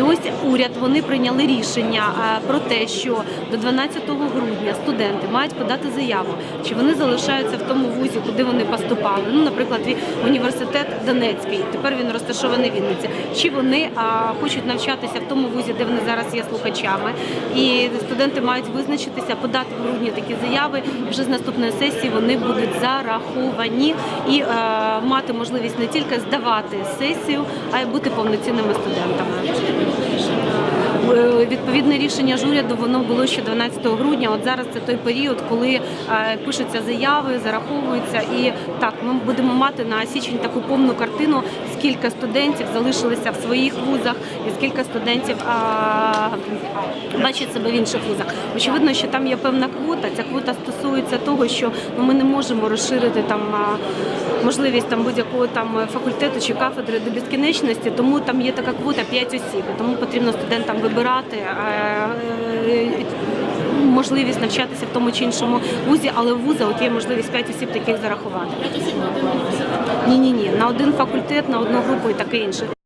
І ось уряд вони прийняли рішення е, про те, що до 12 грудня студенти мають подати заяву, чи вони залишаються в тому вузі, куди вони поступали. Ну, наприклад, університет Донецький, тепер він розташований в Вінниці. Чи вони а, хочуть навчатися в тому вузі, де вони зараз є слухачами, і студенти мають визначитися, подати в грудні такі заяви. Вже з наступної сесії вони будуть зараховані і е, мати можливість не тільки здавати сесію, а й бути повноцінними студентами. Відповідне рішення ж уряду воно було ще 12 грудня. От зараз це той період, коли е, пишуться заяви, зараховуються, і так ми будемо мати на січень таку повну картину, скільки студентів залишилися в своїх вузах, і скільки студентів а, бачить себе в інших вузах. Очевидно, що там є певна квота. Ця квота стосується того, що ну, ми не можемо розширити там можливість там будь-якого там факультету чи кафедри до безкінечності, тому там є така квота 5 осіб. Тому потрібно студентам вибирати. е, е, Можливість навчатися в тому чи іншому вузі, але в вуза от є можливість 5 осіб таких зарахувати. Ні, ні, ні, на один факультет, на одну групу і таке інше.